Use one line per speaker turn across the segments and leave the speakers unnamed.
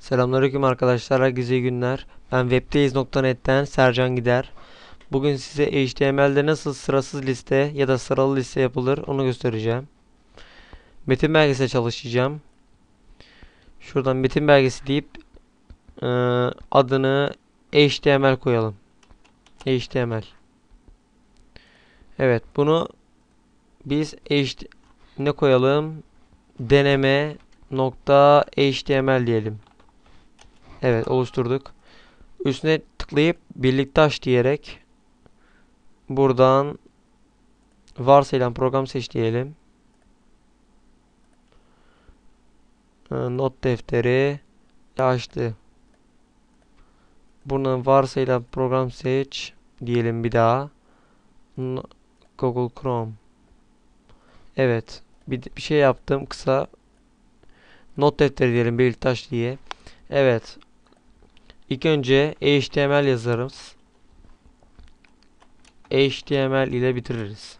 Selamünaleyküm arkadaşlar, herkese iyi günler. Ben webdeyiz.net'ten Sercan Gider. Bugün size HTML'de nasıl sırasız liste ya da sıralı liste yapılır onu göstereceğim. Metin belgesiyle çalışacağım. Şuradan metin belgesi deyip e, adını HTML koyalım. HTML. Evet, bunu biz ne koyalım? Deneme nokta HTML diyelim. Evet oluşturduk. Üstüne tıklayıp birlikte aç diyerek buradan varsayılan program seç diyelim. Ee, Not defteri açtı. Bunu varsayılan program seç diyelim bir daha. Google Chrome. Evet. Bir, bir şey yaptım kısa. Not defteri diyelim birlikte aç diye. Evet. İlk önce HTML yazarız. HTML ile bitiririz.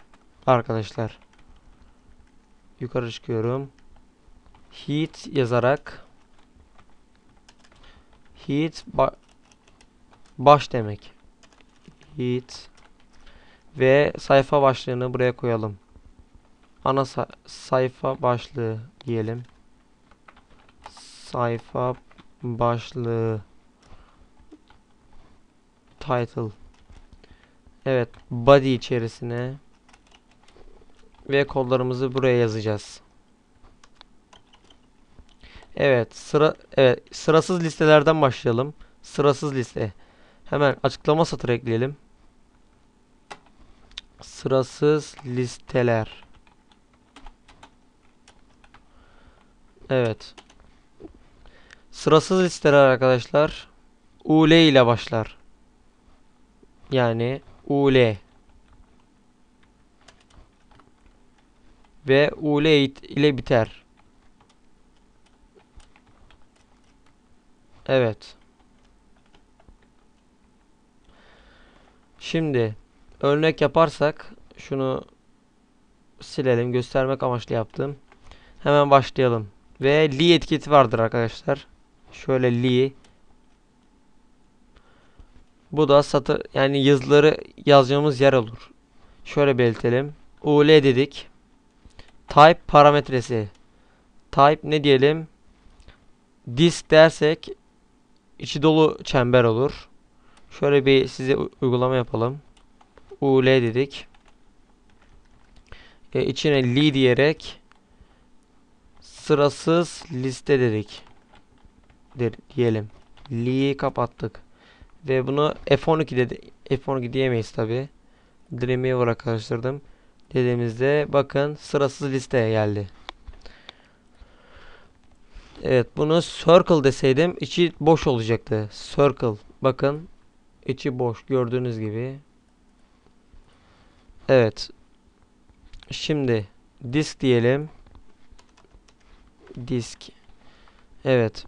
Arkadaşlar. Yukarı çıkıyorum. Heat yazarak Heat ba baş demek. Heat ve sayfa başlığını buraya koyalım. Ana sa sayfa başlığı diyelim. Sayfa başlığı title evet body içerisine ve kodlarımızı buraya yazacağız. Evet sıra evet sırasız listelerden başlayalım. Sırasız liste. Hemen açıklama satırı ekleyelim. Sırasız listeler. Evet. Sırasız listeler arkadaşlar UL ile başlar. Yani UL ve UL ile biter. Evet. Şimdi örnek yaparsak şunu silelim göstermek amaçlı yaptım. Hemen başlayalım. Ve li etiketi vardır arkadaşlar. Şöyle li. Bu da satır yani yazıları yazacağımız yer olur. Şöyle belirtelim. ul dedik. Type parametresi. Type ne diyelim? Disk dersek içi dolu çember olur. Şöyle bir size uygulama yapalım. ul dedik. E, içine li diyerek sırasız liste dedik. Der, diyelim. Li'yi kapattık. Ve bunu F12 dedi. F12 diyemeyiz tabi. Dreamweaver'a karıştırdım. Dediğimizde bakın sırasız listeye geldi. Evet bunu circle deseydim içi boş olacaktı. Circle. Bakın içi boş gördüğünüz gibi. Evet. Şimdi disk diyelim. Disk. Evet.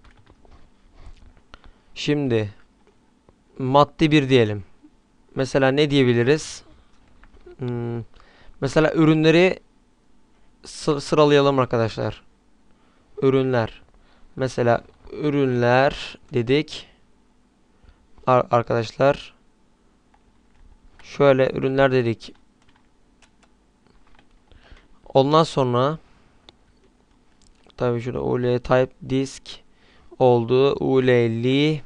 Şimdi madde bir diyelim. Mesela ne diyebiliriz? Hmm, mesela ürünleri sı sıralayalım arkadaşlar. Ürünler. Mesela ürünler dedik. Ar arkadaşlar. Şöyle ürünler dedik. Ondan sonra tabii şurada ul type disk oldu. ul'li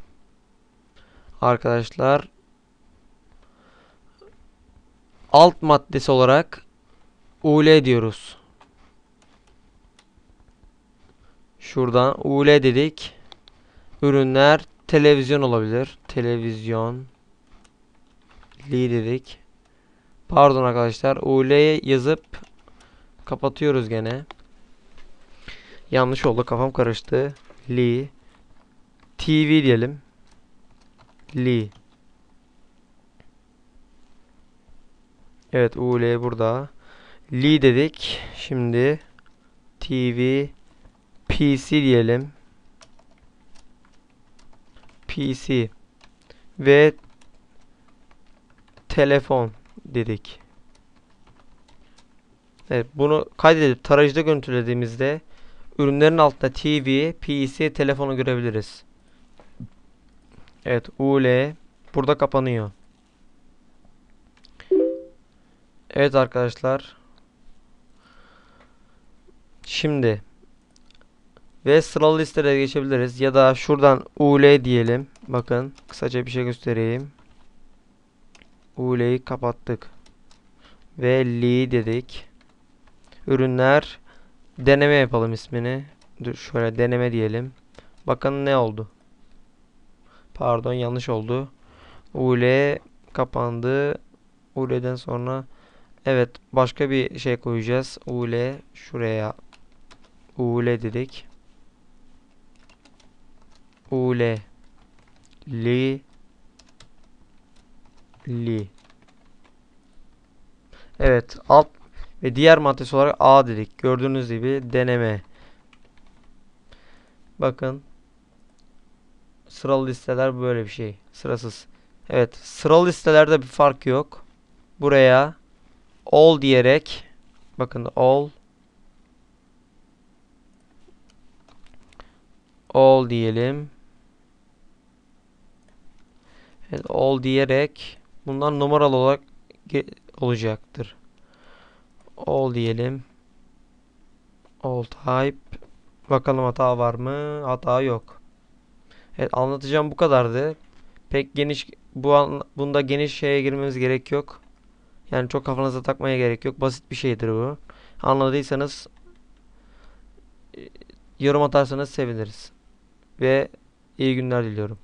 arkadaşlar alt maddesi olarak ul diyoruz. Şuradan ul dedik. Ürünler televizyon olabilir. Televizyon li dedik. Pardon arkadaşlar. ul'ye yazıp kapatıyoruz gene. Yanlış oldu. Kafam karıştı. Li TV diyelim. Li. Evet UL burada. Li dedik. Şimdi TV PC diyelim. PC ve telefon dedik. Evet bunu kaydedip tarayıcıda görüntülediğimizde ürünlerin altında TV, PC, telefonu görebiliriz. Evet UL burada kapanıyor. Evet arkadaşlar. Şimdi ve sıralı listelere geçebiliriz. Ya da şuradan UL diyelim. Bakın kısaca bir şey göstereyim. UL'yi kapattık. Ve li dedik. Ürünler deneme yapalım ismini. Dur şöyle deneme diyelim. Bakın ne oldu. Pardon yanlış oldu. UL kapandı. UL'den sonra evet başka bir şey koyacağız. UL şuraya UL dedik. UL li li Evet alt ve diğer maddesi olarak A dedik. Gördüğünüz gibi deneme. Bakın sıralı listeler böyle bir şey. Sırasız. Evet sıralı listelerde bir fark yok. Buraya all diyerek bakın all all diyelim. Evet, all diyerek bunlar numaralı olarak olacaktır. All diyelim. All type. Bakalım hata var mı? Hata yok. Evet anlatacağım bu kadardı. Pek geniş bu an, bunda geniş şeye girmemiz gerek yok. Yani çok kafanıza takmaya gerek yok. Basit bir şeydir bu. Anladıysanız yorum atarsanız seviniriz. Ve iyi günler diliyorum.